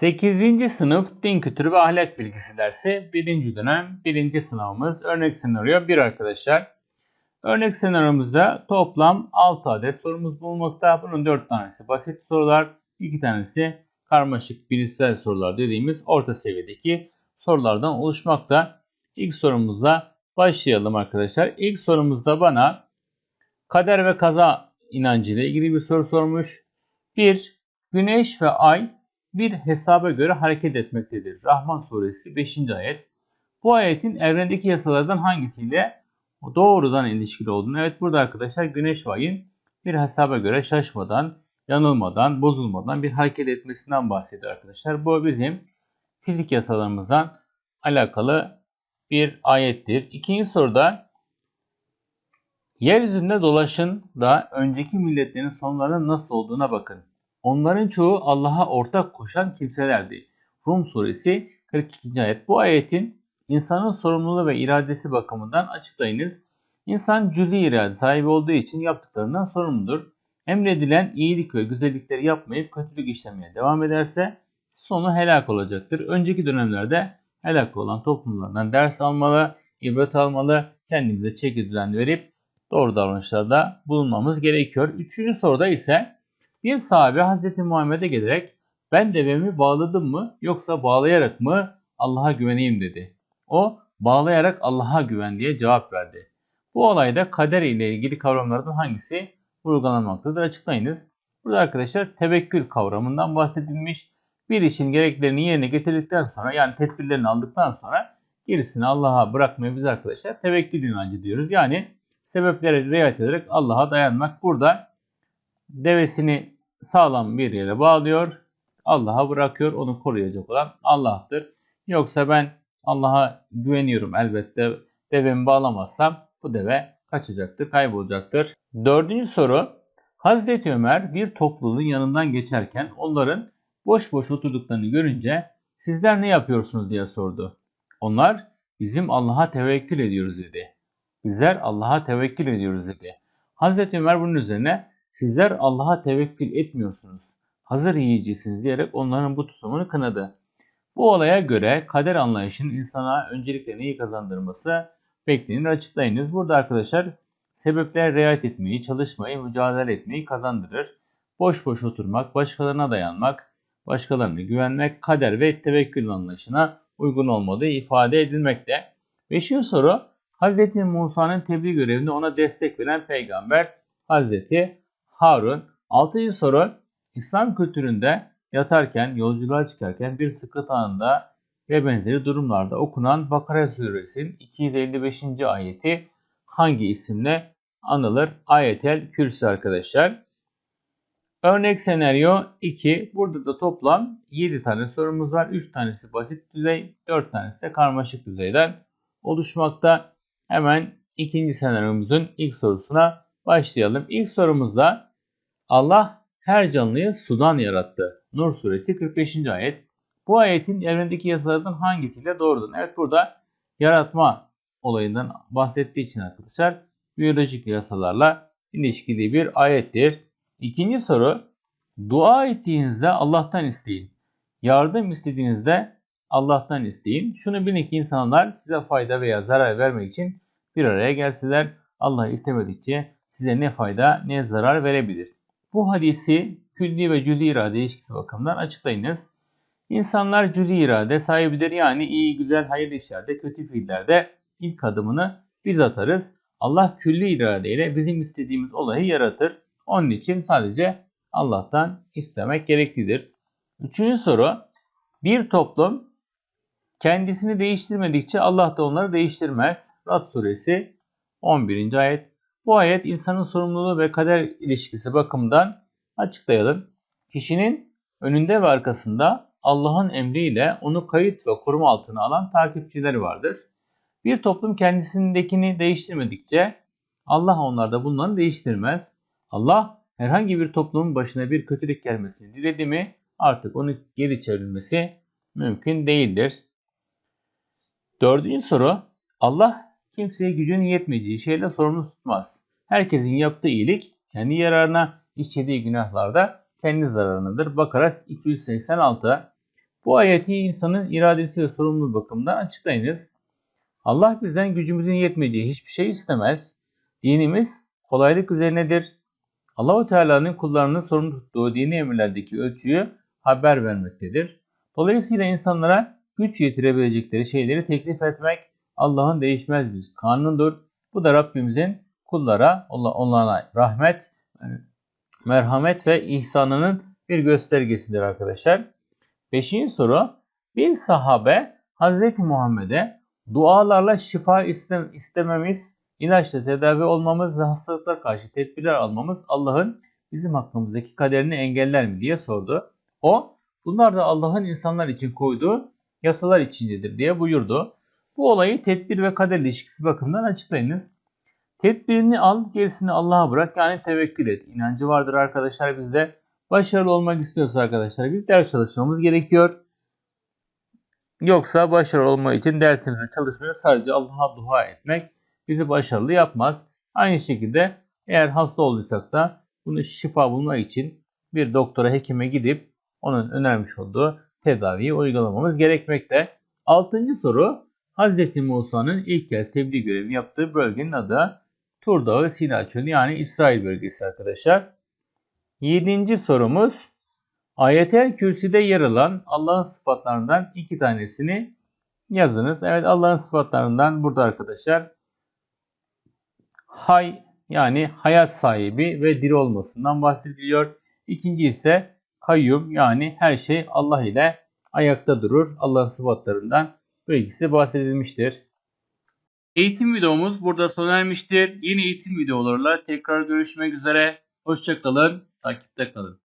8. sınıf din kültürü ve ahlak bilgisi dersi 1. dönem 1. sınavımız örnek senaryo 1 arkadaşlar. Örnek senaryomuzda toplam 6 adet sorumuz bulunmakta. Bunun 4 tanesi basit sorular, 2 tanesi karmaşık bilişsel sorular dediğimiz orta seviyedeki sorulardan oluşmakta. İlk sorumuzla başlayalım arkadaşlar. İlk sorumuzda bana kader ve kaza inancıyla ilgili bir soru sormuş. 1. Güneş ve ay bir hesaba göre hareket etmektedir. Rahman suresi 5. ayet. Bu ayetin evrendeki yasalardan hangisiyle doğrudan ilişkili olduğunu. Evet burada arkadaşlar güneş ve ayın bir hesaba göre şaşmadan, yanılmadan, bozulmadan bir hareket etmesinden bahsediyor arkadaşlar. Bu bizim fizik yasalarımızdan alakalı bir ayettir. İkinci soruda yeryüzünde dolaşın da önceki milletlerin sonlarının nasıl olduğuna bakın. Onların çoğu Allah'a ortak koşan kimselerdi. Rum suresi 42. ayet. Bu ayetin insanın sorumluluğu ve iradesi bakımından açıklayınız. İnsan cüzi irade sahibi olduğu için yaptıklarından sorumludur. Emredilen iyilik ve güzellikleri yapmayıp kötülük işlemeye devam ederse sonu helak olacaktır. Önceki dönemlerde helak olan toplumlardan ders almalı, ibret almalı, kendimize çeki düzen verip doğru davranışlarda bulunmamız gerekiyor. Üçüncü soruda ise bir sahabe Hazreti Muhammed'e gelerek ben devemi bağladım mı yoksa bağlayarak mı Allah'a güveneyim dedi. O bağlayarak Allah'a güven diye cevap verdi. Bu olayda kader ile ilgili kavramlardan hangisi vurgulanmaktadır açıklayınız. Burada arkadaşlar tevekkül kavramından bahsedilmiş. Bir işin gereklerini yerine getirdikten sonra yani tedbirlerini aldıktan sonra gerisini Allah'a bırakmayı biz arkadaşlar tevekkül inancı diyoruz. Yani sebeplere riayet ederek Allah'a dayanmak. Burada devesini sağlam bir yere bağlıyor. Allah'a bırakıyor. Onu koruyacak olan Allah'tır. Yoksa ben Allah'a güveniyorum elbette. Devemi bağlamazsam bu deve kaçacaktır, kaybolacaktır. Dördüncü soru. Hazreti Ömer bir topluluğun yanından geçerken onların boş boş oturduklarını görünce sizler ne yapıyorsunuz diye sordu. Onlar bizim Allah'a tevekkül ediyoruz dedi. Bizler Allah'a tevekkül ediyoruz dedi. Hazreti Ömer bunun üzerine Sizler Allah'a tevekkül etmiyorsunuz. Hazır yiyicisiniz diyerek onların bu tutumunu kınadı. Bu olaya göre kader anlayışının insana öncelikle neyi kazandırması beklenir açıklayınız. Burada arkadaşlar sebepler riayet etmeyi, çalışmayı, mücadele etmeyi kazandırır. Boş boş oturmak, başkalarına dayanmak, başkalarına güvenmek kader ve tevekkül anlayışına uygun olmadığı ifade edilmekte. Beşinci soru Hz. Musa'nın tebliğ görevinde ona destek veren peygamber Hz. Harun. Altıncı soru. İslam kültüründe yatarken, yolculuğa çıkarken bir sıkıntı anında ve benzeri durumlarda okunan Bakara suresinin 255. ayeti hangi isimle anılır? Ayetel Kürsü arkadaşlar. Örnek senaryo 2. Burada da toplam 7 tane sorumuz var. 3 tanesi basit düzey, 4 tanesi de karmaşık düzeyden oluşmakta. Hemen ikinci senaryomuzun ilk sorusuna başlayalım. İlk sorumuzda Allah her canlıyı sudan yarattı. Nur suresi 45. ayet. Bu ayetin evrendeki yasalardan hangisiyle doğrudur? Evet burada yaratma olayından bahsettiği için arkadaşlar biyolojik yasalarla ilişkili bir ayettir. İkinci soru dua ettiğinizde Allah'tan isteyin. Yardım istediğinizde Allah'tan isteyin. Şunu bilin ki insanlar size fayda veya zarar vermek için bir araya gelseler Allah istemedikçe size ne fayda ne zarar verebilir. Bu hadisi külli ve cüzi irade ilişkisi bakımından açıklayınız. İnsanlar cüzi irade sahibidir yani iyi, güzel, hayırlı işlerde, kötü fiillerde ilk adımını biz atarız. Allah külli irade ile bizim istediğimiz olayı yaratır. Onun için sadece Allah'tan istemek gereklidir. Üçüncü soru. Bir toplum kendisini değiştirmedikçe Allah da onları değiştirmez. Rad suresi 11. ayet. Bu ayet insanın sorumluluğu ve kader ilişkisi bakımından açıklayalım. Kişinin önünde ve arkasında Allah'ın emriyle onu kayıt ve koruma altına alan takipçileri vardır. Bir toplum kendisindekini değiştirmedikçe Allah onlarda bunları değiştirmez. Allah herhangi bir toplumun başına bir kötülük gelmesini diledi mi artık onu geri çevrilmesi mümkün değildir. Dördüncü soru Allah kimseye gücünün yetmeyeceği şeyle sorumlu tutmaz. Herkesin yaptığı iyilik kendi yararına, işlediği günahlar da kendi zararınadır. Bakara 286. Bu ayeti insanın iradesi ve sorumluluğu bakımından açıklayınız. Allah bizden gücümüzün yetmeyeceği hiçbir şey istemez. Dinimiz kolaylık üzerinedir. Allahu Teala'nın kullarının sorumlu tuttuğu dini emirlerdeki ölçüyü haber vermektedir. Dolayısıyla insanlara güç yetirebilecekleri şeyleri teklif etmek Allah'ın değişmez bir kanunudur. Bu da Rabbimizin kullara, onlara rahmet, merhamet ve ihsanının bir göstergesidir arkadaşlar. Beşinci soru. Bir sahabe Hazreti Muhammed'e dualarla şifa istememiz, ilaçla tedavi olmamız ve hastalıklar karşı tedbirler almamız Allah'ın bizim hakkımızdaki kaderini engeller mi diye sordu. O, bunlar da Allah'ın insanlar için koyduğu yasalar içindedir diye buyurdu. Bu olayı tedbir ve kader ilişkisi bakımından açıklayınız. Tedbirini al, gerisini Allah'a bırak yani tevekkül et. İnancı vardır arkadaşlar bizde. Başarılı olmak istiyorsa arkadaşlar biz ders çalışmamız gerekiyor. Yoksa başarılı olmak için dersimizi çalışmıyor. Sadece Allah'a dua etmek bizi başarılı yapmaz. Aynı şekilde eğer hasta olduysak da bunu şifa bulmak için bir doktora, hekime gidip onun önermiş olduğu tedaviyi uygulamamız gerekmekte. Altıncı soru Hz. Musa'nın ilk kez tebliğ görevini yaptığı bölgenin adı Tur Dağı Sina Çölü yani İsrail bölgesi arkadaşlar. Yedinci sorumuz Ayetel Kürsi'de yer alan Allah'ın sıfatlarından iki tanesini yazınız. Evet Allah'ın sıfatlarından burada arkadaşlar hay yani hayat sahibi ve diri olmasından bahsediliyor. İkinci ise kayyum yani her şey Allah ile ayakta durur. Allah'ın sıfatlarından bu ikisi bahsedilmiştir. Eğitim videomuz burada sona ermiştir. Yeni eğitim videolarla tekrar görüşmek üzere. Hoşçakalın, takipte kalın.